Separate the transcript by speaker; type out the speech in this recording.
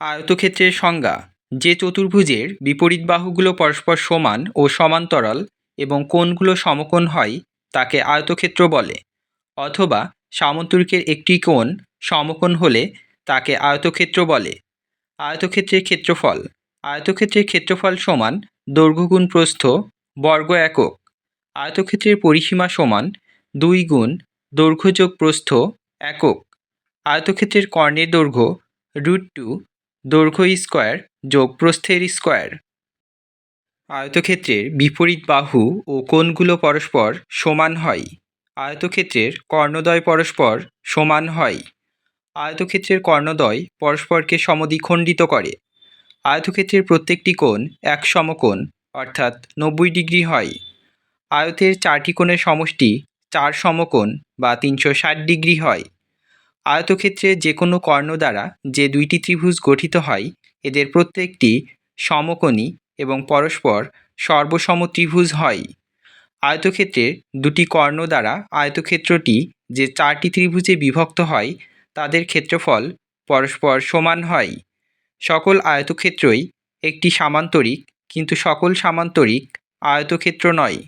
Speaker 1: আয়তক্ষেত্রের সংজ্ঞা, যে চতুর্ভুজের বিপরীত বাহুগুলো পরস্পর সমান ও সমান্তরাল এবং কোণগুলো সমকোণ হয়, তাকে আয়তক্ষেত্র বলে। অথবা সামন্তরিকের একটি কোণ সমকোণ হলে তাকে আয়তক্ষেত্র বলে। আয়তক্ষেত্রের ক্ষেত্রফল আয়তক্ষেত্রের ক্ষেত্রফল সমান দৈর্ঘ্য গুণ প্রস্থ বর্গ একক। আয়তক্ষেত্রের পরিসীমা সমান দুই গুণ দৈর্ঘ্য যোগ প্রস্থ একক। আয়তক্ষেত্রের কর্ণের দৈর্ঘ্য রুট টু দৈর্ঘ্য স্কোয়ার যোগ প্রস্থের স্কোয়ার। আয়তক্ষেত্রের বিপরীত বাহু ও কোণগুলো পরস্পর সমান হয়। আয়তক্ষেত্রের কর্ণদ্বয় পরস্পর সমান হয়। আয়তক্ষেত্রের কর্ণদ্বয় পরস্পরকে সমদ্বিখণ্ডিত করে। আয়তক্ষেত্রের প্রত্যেকটি কোণ এক সমকোণ, অর্থাৎ নব্বই ডিগ্রি হয়। আয়তের চারটি কোণের সমষ্টি চার সমকোণ বা তিনশো ষাট ডিগ্রি হয়। আয়তক্ষেত্রে যে কোনো কর্ণ দ্বারা যে দুইটি ত্রিভুজ গঠিত হয়, এদের প্রত্যেকটি সমকোণী এবং পরস্পর সর্বসম ত্রিভুজ হয়। আয়তক্ষেত্রের দুটি কর্ণ দ্বারা আয়তক্ষেত্রটি যে চারটি ত্রিভুজে বিভক্ত হয়, তাদের ক্ষেত্রফল পরস্পর সমান হয়। সকল আয়তক্ষেত্রই একটি সামান্তরিক, কিন্তু সকল সামান্তরিক আয়তক্ষেত্র নয়।